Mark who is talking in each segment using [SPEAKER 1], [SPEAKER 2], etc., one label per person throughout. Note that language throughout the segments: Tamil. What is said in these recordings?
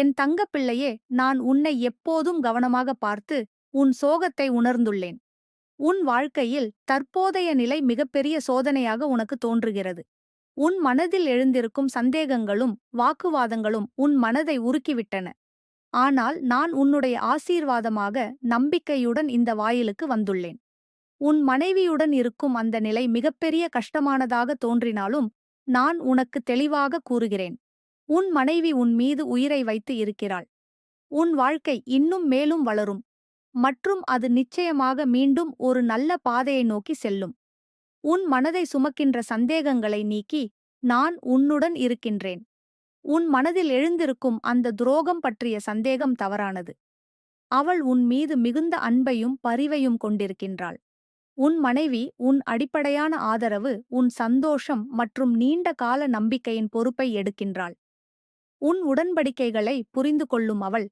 [SPEAKER 1] என் தங்கப்பிள்ளையே நான் உன்னை எப்போதும் கவனமாக பார்த்து உன் சோகத்தை உணர்ந்துள்ளேன். உன் வாழ்க்கையில் தற்போதைய நிலை மிகப்பெரிய சோதனையாக உனக்கு தோன்றுகிறது. உன் மனதில் எழுந்திருக்கும் சந்தேகங்களும் வாக்குவாதங்களும் உன் மனதை உருக்கிவிட்டன. ஆனால் நான் உன்னுடைய ஆசீர்வாதமாக நம்பிக்கையுடன் இந்த வாயிலுக்கு வந்துள்ளேன். உன் மனைவியுடன் இருக்கும் அந்த நிலை மிகப்பெரிய கஷ்டமானதாக தோன்றினாலும் நான் உனக்கு தெளிவாக கூறுகிறேன். உன் மனைவி உன் மீது உயிரை வைத்து இருக்கிறாள். உன் வாழ்க்கை இன்னும் மேலும் வளரும். மற்றும் அது நிச்சயமாக மீண்டும் ஒரு நல்ல பாதையை நோக்கி செல்லும். உன் மனதை சுமக்கின்ற சந்தேகங்களை நீக்கி நான் உன்னுடன் இருக்கின்றேன். உன் மனதில் எழுந்திருக்கும் அந்த துரோகம் பற்றிய சந்தேகம் தவறானது. அவள் உன் மீது மிகுந்த அன்பையும் பரிவையும் கொண்டிருக்கின்றாள். உன் மனைவி உன் அடிப்படையான ஆதரவு உன் சந்தோஷம் மற்றும் நீண்ட கால நம்பிக்கையின் பொறுப்பை எடுக்கின்றாள். உன் உடன்படிக்கைகளை புரிந்து கொள்ளும் அவள்.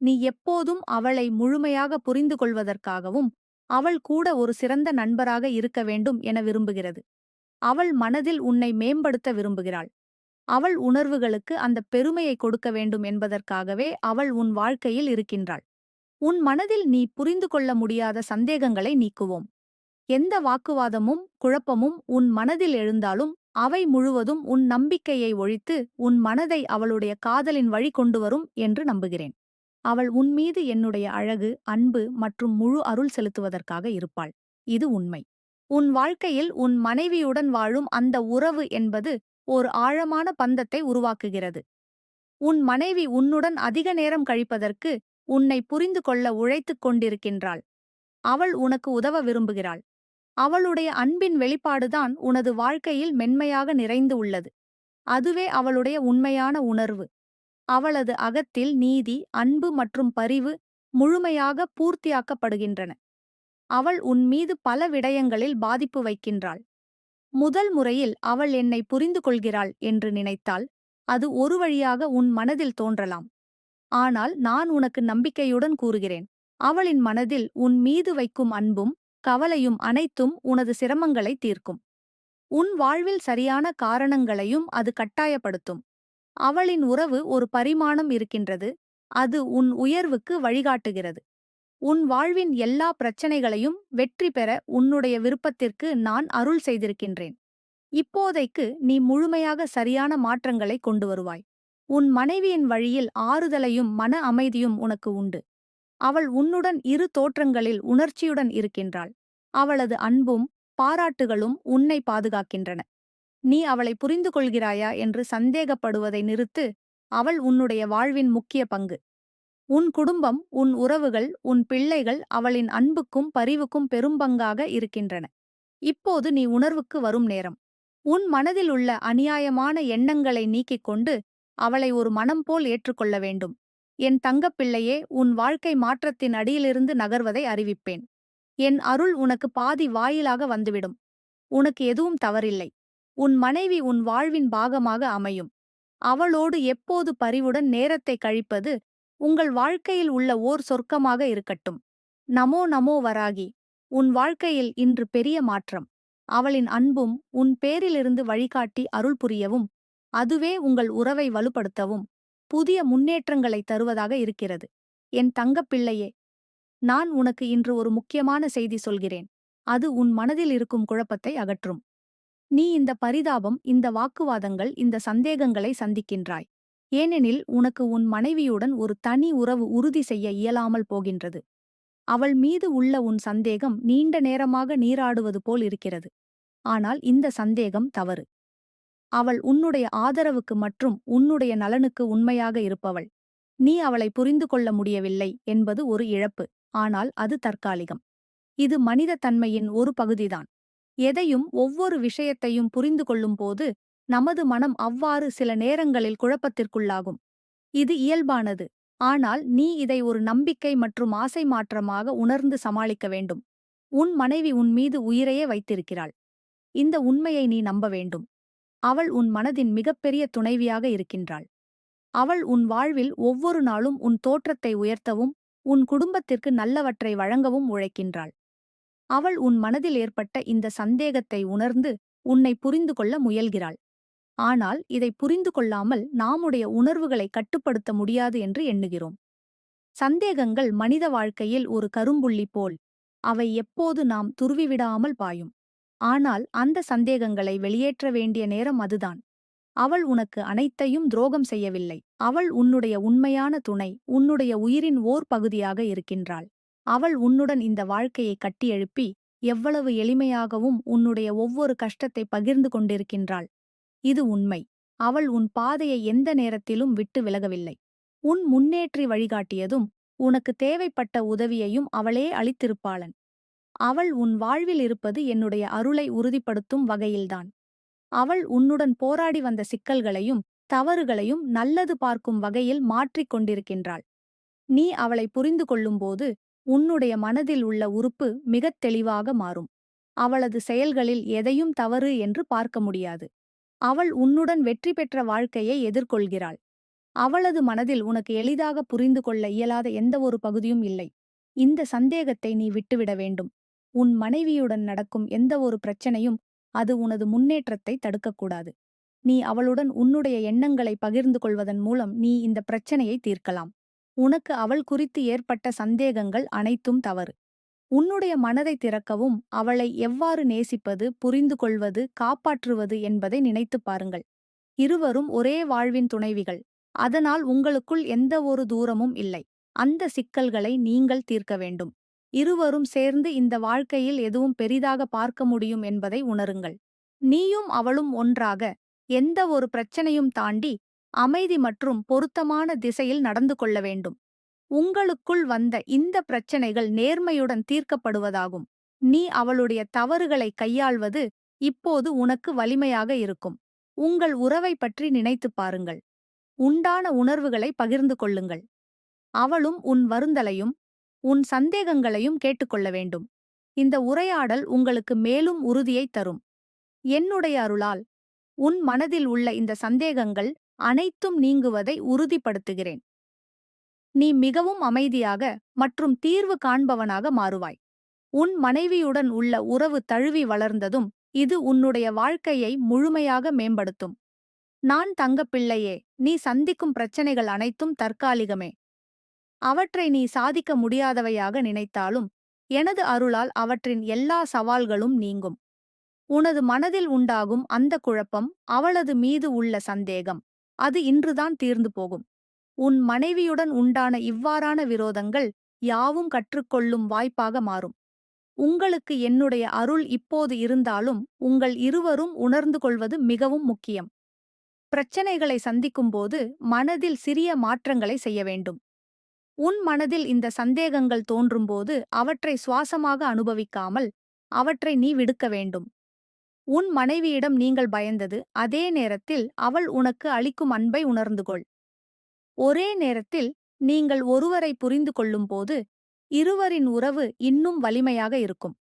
[SPEAKER 1] நீ எப்போதும் அவளை முழுமையாக புரிந்து கொள்வதற்காகவும் அவள் கூட ஒரு சிறந்த நண்பராக இருக்க வேண்டும் என விரும்புகிறது. அவள் மனதில் உன்னை மேம்படுத்த விரும்புகிறாள். அவள் உணர்வுகளுக்கு அந்த பெருமையை கொடுக்க வேண்டும் என்பதற்காகவே அவள் உன் வாழ்க்கையில் இருக்கின்றாள். உன் மனதில் நீ புரிந்து கொள்ள முடியாத சந்தேகங்களை நீக்குவோம். எந்த வாக்குவாதமும் குழப்பமும் உன் மனதில் எழுந்தாலும் அவை முழுவதும் உன் நம்பிக்கையை ஒழித்து உன் மனதை அவளுடைய காதலின் வழி கொண்டு வரும் என்று நம்புகிறேன். அவள் உன்மீது என்னுடைய அழகு அன்பு மற்றும் முழு அருள் செலுத்துவதற்காக இருப்பாள். இது உண்மை. உன் வாழ்க்கையில் உன் மனைவியுடன் வாழும் அந்த உறவு என்பது ஓர் ஆழமான பந்தத்தை உருவாக்குகிறது. உன் மனைவி உன்னுடன் அதிக நேரம் கழிப்பதற்கு உன்னை புரிந்து கொள்ள உழைத்துக் கொண்டிருக்கின்றாள். அவள் உனக்கு உதவ விரும்புகிறாள். அவளுடைய அன்பின் வெளிப்பாடுதான் உனது வாழ்க்கையில் மென்மையாக நிறைந்து உள்ளது. அதுவே அவளுடைய உண்மையான உணர்வு. அவளது அகத்தில் நீதி அன்பு மற்றும் பரிவு முழுமையாக பூர்த்தியாக்கப்படுகின்றன. அவள் உன் மீது பல விடயங்களில் பாதிப்பு வைக்கின்றாள். முதல் முறையில் அவள் என்னை புரிந்து கொள்கிறாள் என்று நினைத்தால் அது ஒரு வழியாக உன் மனதில் தோன்றலாம். ஆனால் நான் உனக்கு நம்பிக்கையுடன் கூறுகிறேன். அவளின் மனதில் உன் மீது வைக்கும் அன்பும் கவலையும் அனைத்தும் உனது சிரமங்களை தீர்க்கும். உன் வாழ்வில் சரியான காரணங்களையும் அது கட்டாயப்படுத்தும். அவளின் உறவு ஒரு பரிமாணம் இருக்கின்றது. அது உன் உயர்வுக்கு வழிகாட்டுகிறது. உன் வாழ்வின் எல்லா பிரச்சனைகளையும் வெற்றி பெற உன்னுடைய விருப்பத்திற்கு நான் அருள் செய்திருக்கின்றேன். இப்போதைக்கு நீ முழுமையாக சரியான மாற்றங்களை கொண்டு வருவாய். உன் மனைவியின் வழியில் ஆறுதலையும் மன அமைதியும் உனக்கு உண்டு. அவள் உன்னுடன் இரு தோற்றங்களில் உணர்ச்சியுடன் இருக்கின்றாள். அவளது அன்பும் பாராட்டுகளும் உன்னை பாதுகாக்கின்றன. நீ அவளை புரிந்து கொள்கிறாயா என்று சந்தேகப்படுவதை நிறுத்து அவள் உன்னுடைய வாழ்வின் முக்கிய பங்கு. உன் குடும்பம் உன் உறவுகள் உன் பிள்ளைகள் அவளின் அன்புக்கும் பரிவுக்கும் பெரும்பங்காக இருக்கின்றன. இப்போது நீ உணர்வுக்கு வரும் நேரம். உன் மனதில் உள்ள அநியாயமான எண்ணங்களை நீக்கிக் கொண்டு அவளை ஒரு மனம் போல் ஏற்றுக்கொள்ள வேண்டும். என் தங்கப்பிள்ளையே உன் வாழ்க்கை மாற்றத்தின் அடியிலிருந்து நகர்வதை அறிவிப்பேன். என் அருள் உனக்கு பாதி வாயிலாக வந்துவிடும். உனக்கு எதுவும் தவறில்லை. உன் மனைவி உன் வாழ்வின் பாகமாக அமையும். அவளோடு எப்போது பரிவுடன் நேரத்தை கழிப்பது உங்கள் வாழ்க்கையில் உள்ள ஓர் சொர்க்கமாக இருக்கட்டும். நமோ நமோ வராகி உன் வாழ்க்கையில் இன்று பெரிய மாற்றம். அவளின் அன்பும் உன் பேரிலிருந்து வழிகாட்டி அருள் புரியவும் அதுவே உங்கள் உறவை வலுப்படுத்தவும். புதிய முன்னேற்றங்களை தருவதாக இருக்கிறது. என் தங்கப்பிள்ளையே நான் உனக்கு இன்று ஒரு முக்கியமான செய்தி சொல்கிறேன். அது உன் மனதில் இருக்கும் குழப்பத்தை அகற்றும். நீ இந்த பரிதாபம் இந்த வாக்குவாதங்கள் இந்த சந்தேகங்களை சந்திக்கின்றாய். ஏனெனில் உனக்கு உன் மனைவியுடன் ஒரு தனி உறவு உறுதி செய்ய இயலாமல் போகின்றது. அவள் மீது உள்ள உன் சந்தேகம் நீண்ட நேரமாக நீராடுவது போல் இருக்கிறது. ஆனால் இந்த சந்தேகம் தவறு. அவள் உன்னுடைய ஆதரவுக்கு மற்றும் உன்னுடைய நலனுக்கு உண்மையாக இருப்பவள். நீ அவளை புரிந்து கொள்ள முடியவில்லை என்பது ஒரு இழப்பு. ஆனால் அது தற்காலிகம். இது மனித தன்மையின் ஒரு பகுதிதான். எதையும் ஒவ்வொரு விஷயத்தையும் புரிந்து கொள்ளும்போது நமது மனம் அவ்வாறு சில நேரங்களில் குழப்பத்திற்குள்ளாகும். இது இயல்பானது. ஆனால் நீ இதை ஒரு நம்பிக்கை மற்றும் ஆசை மாற்றமாக உணர்ந்து சமாளிக்க வேண்டும். உன் மனைவி உன் மீது உயிரையே வைத்திருக்கிறாள். இந்த உண்மையை நீ நம்ப வேண்டும். அவள் உன் மனதின் மிகப்பெரிய துணைவியாக இருக்கின்றாள். அவள் உன் வாழ்வில் ஒவ்வொரு நாளும் உன் தோற்றத்தை உயர்த்தவும் உன் குடும்பத்திற்கு நல்லவற்றை வழங்கவும் உழைக்கின்றாள். அவள் உன் மனதில் ஏற்பட்ட இந்த சந்தேகத்தை உணர்ந்து உன்னை புரிந்து கொள்ள முயல்கிறாள். ஆனால் இதை புரிந்து கொள்ளாமல் நாமுடைய உணர்வுகளை கட்டுப்படுத்த முடியாது என்று எண்ணுகிறோம். சந்தேகங்கள் மனித வாழ்க்கையில் ஒரு கரும்புள்ளி போல் அவை எப்போது நாம் துருவிவிடாமல் பாயும். ஆனால் அந்த சந்தேகங்களை வெளியேற்ற வேண்டிய நேரம் அதுதான். அவள் உனக்கு அனைத்தையும் துரோகம் செய்யவில்லை. அவள் உன்னுடைய உண்மையான துணை உன்னுடைய உயிரின் ஓர் பகுதியாக இருக்கின்றாள். அவள் உன்னுடன் இந்த வாழ்க்கையை கட்டியெழுப்பி எவ்வளவு எளிமையாகவும் உன்னுடைய ஒவ்வொரு கஷ்டத்தை பகிர்ந்து கொண்டிருக்கின்றாள். இது உண்மை. அவள் உன் பாதையை எந்த நேரத்திலும் விட்டு விலகவில்லை. உன் முன்னேற்றி வழிகாட்டியதும் உனக்கு தேவைப்பட்ட உதவியையும் அவளே அளித்திருப்பாளன். அவள் உன் வாழ்வில் இருப்பது என்னுடைய அருளை உறுதிப்படுத்தும் வகையில்தான். அவள் உன்னுடன் போராடி வந்த சிக்கல்களையும் தவறுகளையும் நல்லது பார்க்கும் வகையில் மாற்றிக் கொண்டிருக்கின்றாள். நீ அவளை புரிந்து கொள்ளும்போது உன்னுடைய மனதில் உள்ள உறுப்பு மிகத் தெளிவாக மாறும். அவளது செயல்களில் எதையும் தவறு என்று பார்க்க முடியாது. அவள் உன்னுடன் வெற்றி பெற்ற வாழ்க்கையை எதிர்கொள்கிறாள். அவளது மனதில் உனக்கு எளிதாக புரிந்து கொள்ள இயலாத எந்த ஒரு பகுதியும் இல்லை. இந்த சந்தேகத்தை நீ விட்டுவிட வேண்டும். உன் மனைவியுடன் நடக்கும் எந்த ஒரு பிரச்சனையும் அது உனது முன்னேற்றத்தை தடுக்கக்கூடாது. நீ அவளுடன் உன்னுடைய எண்ணங்களை பகிர்ந்து கொள்வதன் மூலம் நீ இந்த பிரச்சனையை தீர்க்கலாம். உனக்கு அவள் குறித்து ஏற்பட்ட சந்தேகங்கள் அனைத்தும் தவறு. உன்னுடைய மனதை திறக்கவும் அவளை எவ்வாறு நேசிப்பது புரிந்து கொள்வது காப்பாற்றுவது என்பதை நினைத்துப் பாருங்கள். இருவரும் ஒரே வாழ்வின் துணைவிகள். அதனால் உங்களுக்குள் எந்த ஒரு தூரமும் இல்லை. அந்த சிக்கல்களை நீங்கள் தீர்க்க வேண்டும். இருவரும் சேர்ந்து இந்த வாழ்க்கையில் எதுவும் பெரிதாக பார்க்க முடியும் என்பதை உணருங்கள். நீயும் அவளும் ஒன்றாக எந்த ஒரு பிரச்சனையும் தாண்டி அமைதி மற்றும் பொருத்தமான திசையில் நடந்து கொள்ள வேண்டும். உங்களுக்குள் வந்த இந்த பிரச்சனைகள் நேர்மையுடன் தீர்க்கப்படுவதாகும். நீ அவளுடைய தவறுகளை கையாள்வது இப்போது உனக்கு வலிமையாக இருக்கும். உங்கள் உறவை பற்றி நினைத்துப் பாருங்கள். உண்டான உணர்வுகளை பகிர்ந்து கொள்ளுங்கள். அவளும் உன் வருந்தலையும் உன் சந்தேகங்களையும் கேட்டுக்கொள்ள வேண்டும். இந்த உரையாடல் உங்களுக்கு மேலும் உறுதியைத் தரும். என்னுடைய அருளால் உன் மனதில் உள்ள இந்த சந்தேகங்கள் அனைத்தும் நீங்குவதை உறுதிப்படுத்துகிறேன். நீ மிகவும் அமைதியாக மற்றும் தீர்வு காண்பவனாக மாறுவாய். உன் மனைவியுடன் உள்ள உறவு தழுவி வளர்ந்ததும் இது உன்னுடைய வாழ்க்கையை முழுமையாக மேம்படுத்தும். நான் தங்கப்பிள்ளையே நீ சந்திக்கும் பிரச்சனைகள் அனைத்தும் தற்காலிகமே. அவற்றை நீ சாதிக்க முடியாதவையாக நினைத்தாலும் எனது அருளால் அவற்றின் எல்லா சவால்களும் நீங்கும். உனது மனதில் உண்டாகும் அந்த குழப்பம் அவளது மீது உள்ள சந்தேகம். அது இன்றுதான் தீர்ந்து போகும். உன் மனைவியுடன் உண்டான இவ்வாறான விரோதங்கள் யாவும் கற்றுக்கொள்ளும் வாய்ப்பாக மாறும். உங்களுக்கு என்னுடைய அருள் இப்போது இருந்தாலும் உங்கள் இருவரும் உணர்ந்து கொள்வது மிகவும் முக்கியம். பிரச்சனைகளை சந்திக்கும்போது மனதில் சிறிய மாற்றங்களை செய்ய வேண்டும். உன் மனதில் இந்த சந்தேகங்கள் தோன்றும்போது அவற்றை சுவாசமாக அனுபவிக்காமல் அவற்றை நீ விடுக்க வேண்டும். உன் மனைவியிடம் நீங்கள் பயந்தது அதே நேரத்தில் அவள் உனக்கு அளிக்கும் அன்பை உணர்ந்து கொள். ஒரே நேரத்தில் நீங்கள் ஒருவரை புரிந்து கொள்ளும்போது இருவரின் உறவு இன்னும் வலிமையாக இருக்கும்.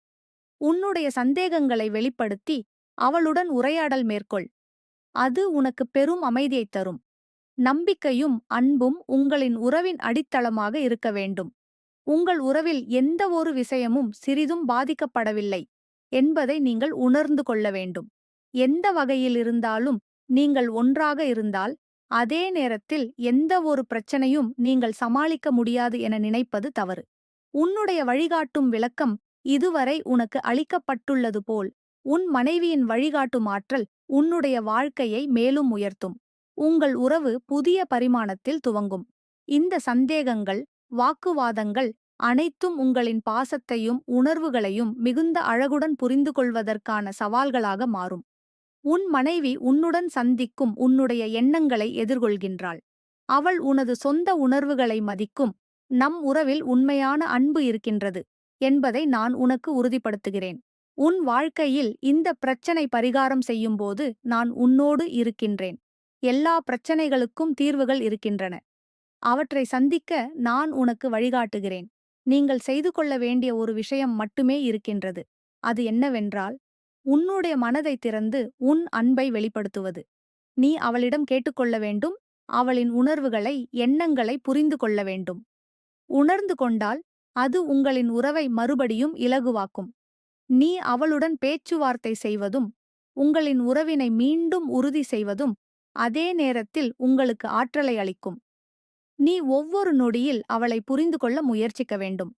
[SPEAKER 1] உன்னுடைய சந்தேகங்களை வெளிப்படுத்தி அவளுடன் உரையாடல் மேற்கொள். அது உனக்கு பெரும் அமைதியைத் தரும். நம்பிக்கையும் அன்பும் உங்களின் உறவின் அடித்தளமாக இருக்க வேண்டும். உங்கள் உறவில் எந்த ஒரு விஷயமும் சிறிதும் பாதிக்கப்படவில்லை என்பதை நீங்கள் உணர்ந்து கொள்ள வேண்டும். எந்த வகையில் இருந்தாலும் நீங்கள் ஒன்றாக இருந்தால் அதே நேரத்தில் எந்த ஒரு பிரச்சனையும் நீங்கள் சமாளிக்க முடியாது என நினைப்பது தவறு. உன்னுடைய வழிகாட்டும் விளக்கம் இதுவரை உனக்கு அளிக்கப்பட்டுள்ளது போல் உன் மனைவியின் வழிகாட்டும் ஆற்றல் உன்னுடைய வாழ்க்கையை மேலும் உயர்த்தும். உங்கள் உறவு புதிய பரிமாணத்தில் துவங்கும். இந்த சந்தேகங்கள் வாக்குவாதங்கள் அனைத்தும் உங்களின் பாசத்தையும் உணர்வுகளையும் மிகுந்த அழகுடன் புரிந்து கொள்வதற்கான சவால்களாக மாறும். உன் மனைவி உன்னுடன் சந்திக்கும் உன்னுடைய எண்ணங்களை எதிர்கொள்கின்றாள். அவள் உனது சொந்த உணர்வுகளை மதிக்கும். நம் உறவில் உண்மையான அன்பு இருக்கின்றது என்பதை நான் உனக்கு உறுதிப்படுத்துகிறேன். உன் வாழ்க்கையில் இந்த பிரச்சனை பரிகாரம் செய்யும்போது நான் உன்னோடு இருக்கின்றேன். எல்லா பிரச்சனைகளுக்கும் தீர்வுகள் இருக்கின்றன. அவற்றை சந்திக்க நான் உனக்கு வழிகாட்டுகிறேன். நீங்கள் செய்து கொள்ள வேண்டிய ஒரு விஷயம் மட்டுமே இருக்கின்றது. அது என்னவென்றால் உன்னுடைய மனதை திறந்து உன் அன்பை வெளிப்படுத்துவது. நீ அவளிடம் கேட்டுக்கொள்ள வேண்டும். அவளின் உணர்வுகளை எண்ணங்களை புரிந்து கொள்ள வேண்டும். உணர்ந்து கொண்டால் அது உங்களின் உறவை மறுபடியும் இலகுவாக்கும். நீ அவளுடன் பேச்சுவார்த்தை செய்வதும் உங்களின் உறவினை மீண்டும் உறுதி செய்வதும் அதே நேரத்தில் உங்களுக்கு ஆற்றலை அளிக்கும். நீ ஒவ்வொரு நொடியில் அவளை புரிந்து கொள்ள முயற்சிக்க வேண்டும்.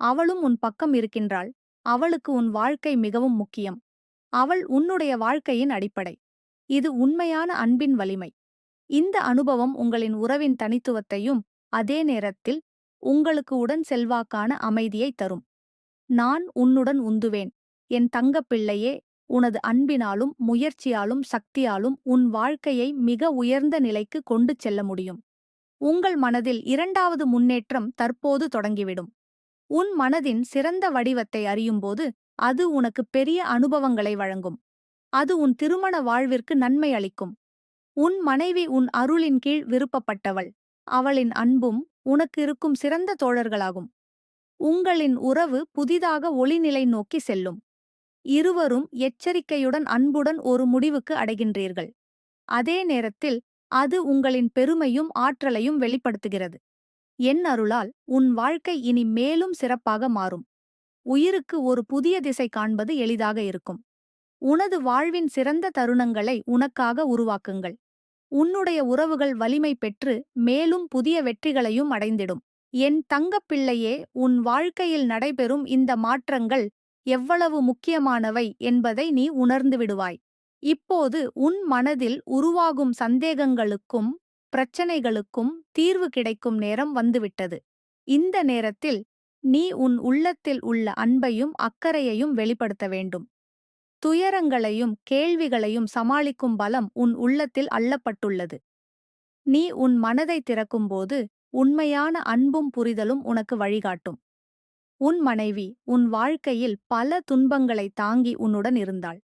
[SPEAKER 1] அவளும் உன் பக்கம் இருக்கின்றாள். அவளுக்கு உன் வாழ்க்கை மிகவும் முக்கியம். அவள் உன்னுடைய வாழ்க்கையின் அடிப்படை. இது உண்மையான அன்பின் வலிமை. இந்த அனுபவம் உங்களின் உறவின் தனித்துவத்தையும் அதே நேரத்தில் உங்களுக்கு உடன் செல்வாக்கான அமைதியை தரும். நான் உன்னுடன் உந்துவேன். என் தங்கப்பிள்ளையே உனது அன்பினாலும் முயற்சியாலும் சக்தியாலும் உன் வாழ்க்கையை மிக உயர்ந்த நிலைக்கு கொண்டு செல்ல முடியும். உங்கள் மனதில் இரண்டாவது முன்னேற்றம் தற்போது தொடங்கிவிடும். உன் மனதின் சிறந்த வடிவத்தை அறியும்போது அது உனக்கு பெரிய அனுபவங்களை வழங்கும். அது உன் திருமண வாழ்விற்கு நன்மை அளிக்கும். உன் மனைவி உன் அருளின் கீழ் விருப்பப்பட்டவள். அவளின் அன்பும் உனக்கு இருக்கும் சிறந்த தோழர்களாகும். உங்களின் உறவு புதிதாக ஒளிநிலை நோக்கி செல்லும். இருவரும் எச்சரிக்கையுடன் அன்புடன் ஒரு முடிவுக்கு அடைகின்றீர்கள். அதே நேரத்தில் அது உங்களின் பெருமையும் ஆற்றலையும் வெளிப்படுத்துகிறது. என் அருளால் உன் வாழ்க்கை இனி மேலும் சிறப்பாக மாறும். உயிருக்கு ஒரு புதிய திசை காண்பது எளிதாக இருக்கும். உனது வாழ்வின் சிறந்த தருணங்களை உனக்காக உருவாக்குங்கள். உன்னுடைய உறவுகள் வலிமை பெற்று மேலும் புதிய வெற்றிகளையும் அடைந்திடும். என் தங்கப்பிள்ளையே உன் வாழ்க்கையில் நடைபெறும் இந்த மாற்றங்கள் எவ்வளவு முக்கியமானவை என்பதை நீ உணர்ந்து விடுவாய். இப்போது உன் மனதில் உருவாகும் சந்தேகங்களுக்கும் பிரச்சனைகளுக்கும் தீர்வு கிடைக்கும் நேரம் வந்துவிட்டது. இந்த நேரத்தில் நீ உன் உள்ளத்தில் உள்ள அன்பையும் அக்கறையையும் வெளிப்படுத்த வேண்டும். துயரங்களையும் கேள்விகளையும் சமாளிக்கும் பலம் உன் உள்ளத்தில் அள்ளப்பட்டுள்ளது. நீ உன் மனதை திறக்கும்போது உண்மையான அன்பும் புரிதலும் உனக்கு வழிகாட்டும். உன் மனைவி உன் வாழ்க்கையில் பல துன்பங்களை தாங்கி உன்னுடன் இருந்தாள்.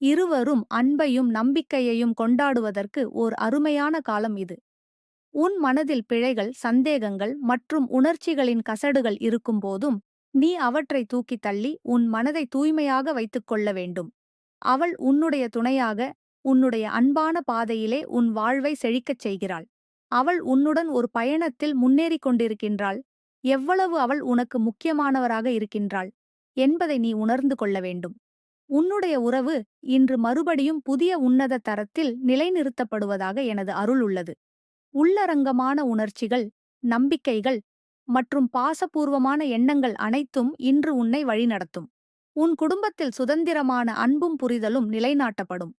[SPEAKER 1] இருவரும் அன்பையும் நம்பிக்கையையும் கொண்டாடுவதற்கு ஓர் அருமையான காலம் இது. உன் மனதில் பிழைகள் சந்தேகங்கள் மற்றும் உணர்ச்சிகளின் கசடுகள் இருக்கும்போதும் நீ அவற்றை தூக்கித் தள்ளி உன் மனதை தூய்மையாக வைத்துக் கொள்ள வேண்டும். அவள் உன்னுடைய துணையாக உன்னுடைய அன்பான பாதையிலே உன் வாழ்வை செழிக்கச் செய்கிறாள். அவள் உன்னுடன் ஒரு பயணத்தில் முன்னேறிக் கொண்டிருக்கின்றாள். எவ்வளவு அவள் உனக்கு முக்கியமானவராக இருக்கின்றாள் என்பதை நீ உணர்ந்து கொள்ள வேண்டும். உன்னுடைய உறவு இன்று மறுபடியும் புதிய உன்னத தரத்தில் நிலைநிறுத்தப்படுவதாக எனது அருள் உள்ளது. உள்ளரங்கமான உணர்ச்சிகள் நம்பிக்கைகள் மற்றும் பாசபூர்வமான எண்ணங்கள் அனைத்தும் இன்று உன்னை வழிநடத்தும். உன் குடும்பத்தில் சுதந்திரமான அன்பும் புரிதலும் நிலைநாட்டப்படும்.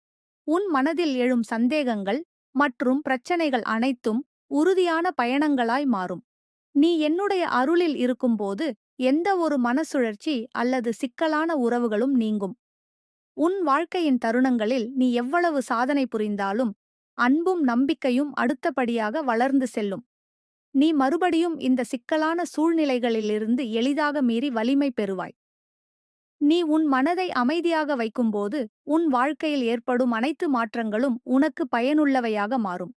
[SPEAKER 1] உன் மனதில் எழும் சந்தேகங்கள் மற்றும் பிரச்சனைகள் அனைத்தும் உறுதியான பயணங்களாய் மாறும். நீ என்னுடைய அருளில் இருக்கும்போது எந்த ஒரு மனசுழற்சி அல்லது சிக்கலான உறவுகளும் நீங்கும். உன் வாழ்க்கையின் தருணங்களில் நீ எவ்வளவு சாதனை புரிந்தாலும் அன்பும் நம்பிக்கையும் அடுத்தபடியாக வளர்ந்து செல்லும். நீ மறுபடியும் இந்த சிக்கலான சூழ்நிலைகளிலிருந்து எளிதாக மீறி வலிமை பெறுவாய். நீ உன் மனதை அமைதியாக வைக்கும்போது உன் வாழ்க்கையில் ஏற்படும் அனைத்து மாற்றங்களும் உனக்கு பயனுள்ளவையாக மாறும்.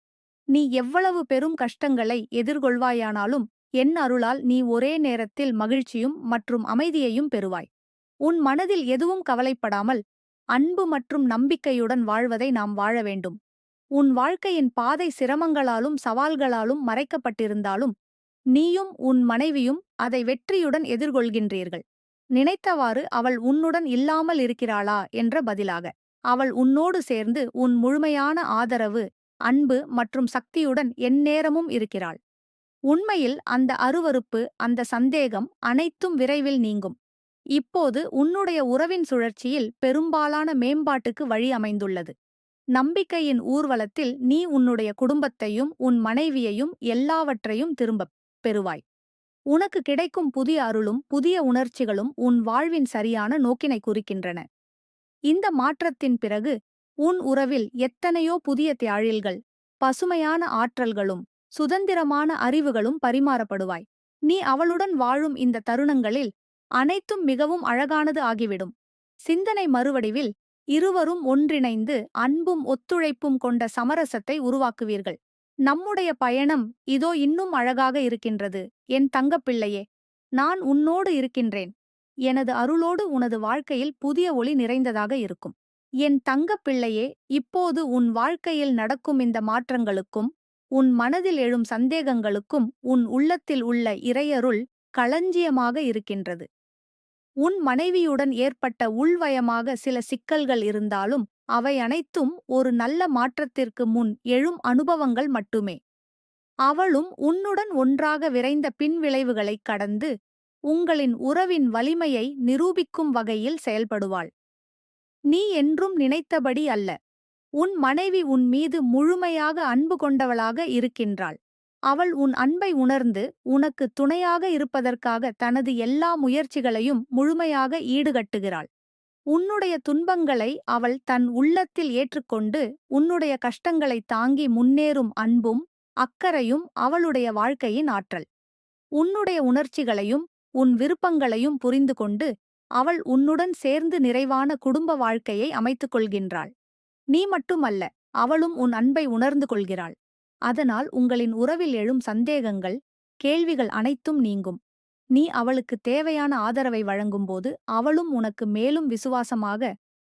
[SPEAKER 1] நீ எவ்வளவு பெரும் கஷ்டங்களை எதிர்கொள்வாயானாலும் என் அருளால் நீ ஒரே நேரத்தில் மகிழ்ச்சியும் மற்றும் அமைதியையும் பெறுவாய். உன் மனதில் எதுவும் கவலைப்படாமல் அன்பு மற்றும் நம்பிக்கையுடன் வாழ்வதை நாம் வாழ வேண்டும். உன் வாழ்க்கையின் பாதை சிரமங்களாலும் சவால்களாலும் மறைக்கப்பட்டிருந்தாலும் நீயும் உன் மனைவியும் அதை வெற்றியுடன் எதிர்கொள்கின்றீர்கள். நினைத்தவாறு அவள் உன்னுடன் இல்லாமல் இருக்கிறாளா என்ற பதிலாக அவள் உன்னோடு சேர்ந்து உன் முழுமையான ஆதரவு அன்பு மற்றும் சக்தியுடன் எந்நேரமும் இருக்கிறாள். உண்மையில் அந்த அருவருப்பு அந்த சந்தேகம் அனைத்தும் விரைவில் நீங்கும். இப்போது உன்னுடைய உறவின் சுழற்சியில் பெரும்பாலான மேம்பாட்டுக்கு வழி அமைந்துள்ளது. நம்பிக்கையின் ஊர்வலத்தில் நீ உன்னுடைய குடும்பத்தையும் உன் மனைவியையும் எல்லாவற்றையும் திரும்பப் பெறுவாய். உனக்கு கிடைக்கும் புதிய அருளும் புதிய உணர்ச்சிகளும் உன் வாழ்வின் சரியான நோக்கினை குறிக்கின்றன. இந்த மாற்றத்தின் பிறகு உன் உறவில் எத்தனையோ புதிய தியாழில்கள் பசுமையான ஆற்றல்களும் சுதந்திரமான அறிவுகளும் பரிமாறப்படுவாய். நீ அவளுடன் வாழும் இந்த தருணங்களில் அனைத்தும் மிகவும் அழகானது ஆகிவிடும். சிந்தனை மறுவடிவில் இருவரும் ஒன்றிணைந்து அன்பும் ஒத்துழைப்பும் கொண்ட சமரசத்தை உருவாக்குவீர்கள். நம்முடைய பயணம் இதோ இன்னும் அழகாக இருக்கின்றது. என் தங்கப்பிள்ளையே நான் உன்னோடு இருக்கின்றேன். எனது அருளோடு உனது வாழ்க்கையில் புதிய ஒளி நிறைந்ததாக இருக்கும். என் தங்கப்பிள்ளையே இப்போது உன் வாழ்க்கையில் நடக்கும் இந்த மாற்றங்களுக்கும் உன் மனதில் எழும் சந்தேகங்களுக்கும் உன் உள்ளத்தில் உள்ள இறையருள் களஞ்சியமாக இருக்கின்றது. உன் மனைவியுடன் ஏற்பட்ட உள்வயமாக சில சிக்கல்கள் இருந்தாலும் அவை அனைத்தும் ஒரு நல்ல மாற்றத்திற்கு முன் எழும் அனுபவங்கள் மட்டுமே. அவளும் உன்னுடன் ஒன்றாக விரைந்த பின்விளைவுகளைக் கடந்து உங்களின் உறவின் வலிமையை நிரூபிக்கும் வகையில் செயல்படுவாள். நீ என்றும் நினைத்தபடி அல்ல. உன் மனைவி உன் மீது முழுமையாக அன்பு கொண்டவளாக இருக்கின்றாள். அவள் உன் அன்பை உணர்ந்து உனக்கு துணையாக இருப்பதற்காக தனது எல்லா முயற்சிகளையும் முழுமையாக ஈடுகட்டுகிறாள். உன்னுடைய துன்பங்களை அவள் தன் உள்ளத்தில் ஏற்றுக்கொண்டு உன்னுடைய கஷ்டங்களை தாங்கி முன்னேறும் அன்பும் அக்கறையும் அவளுடைய வாழ்க்கையின் ஆற்றல். உன்னுடைய உணர்ச்சிகளையும் உன் விருப்பங்களையும் புரிந்து கொண்டு அவள் உன்னுடன் சேர்ந்து நிறைவான குடும்ப வாழ்க்கையை அமைத்துக் கொள்கின்றாள் நீ மட்டுமல்ல அவளும் உன் அன்பை உணர்ந்து கொள்கிறாள். அதனால் உங்களின் உறவில் எழும் சந்தேகங்கள் கேள்விகள் அனைத்தும் நீங்கும். நீ அவளுக்கு தேவையான ஆதரவை வழங்கும்போது அவளும் உனக்கு மேலும் விசுவாசமாக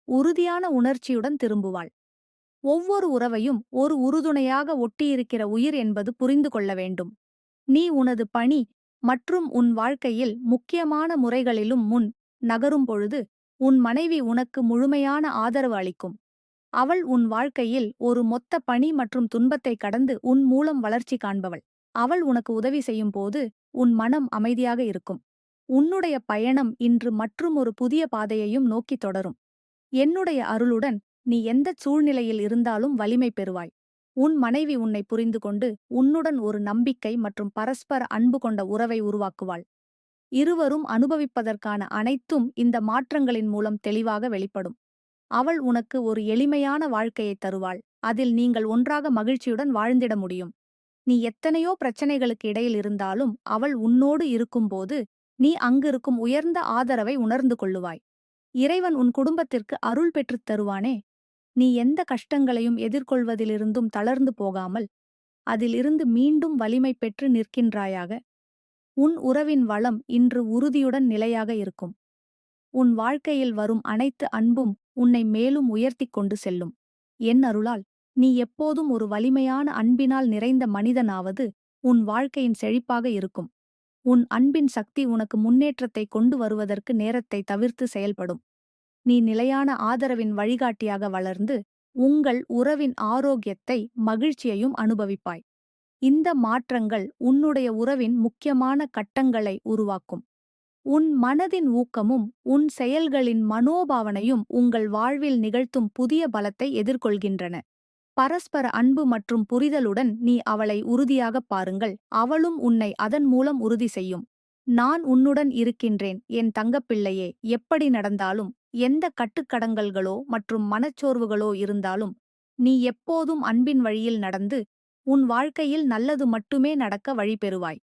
[SPEAKER 1] உறுதியான உணர்ச்சியுடன் திரும்புவாள். ஒவ்வொரு உறவையும் ஒரு உறுதுணையாக ஒட்டியிருக்கிற உயிர் என்பது புரிந்து கொள்ள வேண்டும். நீ உனது பணி மற்றும் உன் வாழ்க்கையில் முக்கியமான முறைகளிலும் முன் நகரும் பொழுது உன் மனைவி உனக்கு முழுமையான ஆதரவு அளிக்கும். அவள் உன் வாழ்க்கையில் ஒரு மொத்த பணி மற்றும் துன்பத்தை கடந்து உன் மூலம் வளர்ச்சி காண்பவள். அவள் உனக்கு உதவி செய்யும் போது உன் மனம் அமைதியாக இருக்கும். உன்னுடைய பயணம் இன்று மற்றும் ஒரு புதிய பாதையையும் நோக்கி தொடரும். என்னுடைய அருளுடன் நீ எந்தச் சூழ்நிலையில் இருந்தாலும் வலிமை பெறுவாய். உன் மனைவி உன்னை புரிந்து கொண்டு உன்னுடன் ஒரு நம்பிக்கை மற்றும் பரஸ்பர அன்பு கொண்ட உறவை உருவாக்குவாள். இருவரும் அனுபவிப்பதற்கான அனைத்தும் இந்த மாற்றங்களின் மூலம் தெளிவாக வெளிப்படும். அவள் உனக்கு ஒரு எளிமையான வாழ்க்கையைத் தருவாள். அதில் நீங்கள் ஒன்றாக மகிழ்ச்சியுடன் வாழ்ந்திட முடியும். நீ எத்தனையோ பிரச்சனைகளுக்கு இடையில் இருந்தாலும் அவள் உன்னோடு இருக்கும்போது நீ அங்கிருக்கும் உயர்ந்த ஆதரவை உணர்ந்து கொள்ளுவாய். இறைவன் உன் குடும்பத்திற்கு அருள் பெற்றுத் தருவானே. நீ எந்த கஷ்டங்களையும் எதிர்கொள்வதிலிருந்தும் தளர்ந்து போகாமல் அதிலிருந்து மீண்டும் வலிமை பெற்று நிற்கின்றாயாக. உன் உறவின் வளம் இன்று உறுதியுடன் நிலையாக இருக்கும். உன் வாழ்க்கையில் வரும் அனைத்து அன்பும் உன்னை மேலும் உயர்த்திக் கொண்டு செல்லும். என் அருளால் நீ எப்போதும் ஒரு வலிமையான அன்பினால் நிறைந்த மனிதனாவது உன் வாழ்க்கையின் செழிப்பாக இருக்கும். உன் அன்பின் சக்தி உனக்கு முன்னேற்றத்தை கொண்டு வருவதற்கு நேரத்தை தவிர்த்து செயல்படும். நீ நிலையான ஆதரவின் வழிகாட்டியாக வளர்ந்து உங்கள் உறவின் ஆரோக்கியத்தை மகிழ்ச்சியையும் அனுபவிப்பாய். இந்த மாற்றங்கள் உன்னுடைய உறவின் முக்கியமான கட்டங்களை உருவாக்கும். உன் மனதின் ஊக்கமும் உன் செயல்களின் மனோபாவனையும் உங்கள் வாழ்வில் நிகழ்த்தும் புதிய பலத்தை எதிர்கொள்கின்றன. பரஸ்பர அன்பு மற்றும் புரிதலுடன் நீ அவளை உறுதியாகப் பாருங்கள். அவளும் உன்னை அதன் மூலம் உறுதி செய்யும். நான் உன்னுடன் இருக்கின்றேன் என் தங்கப்பிள்ளையே எப்படி நடந்தாலும் எந்த கட்டுக்கடங்கல்களோ மற்றும் மனச்சோர்வுகளோ இருந்தாலும் நீ எப்போதும் அன்பின் வழியில் நடந்து உன் வாழ்க்கையில் நல்லது மட்டுமே நடக்க வழி பெறுவாய்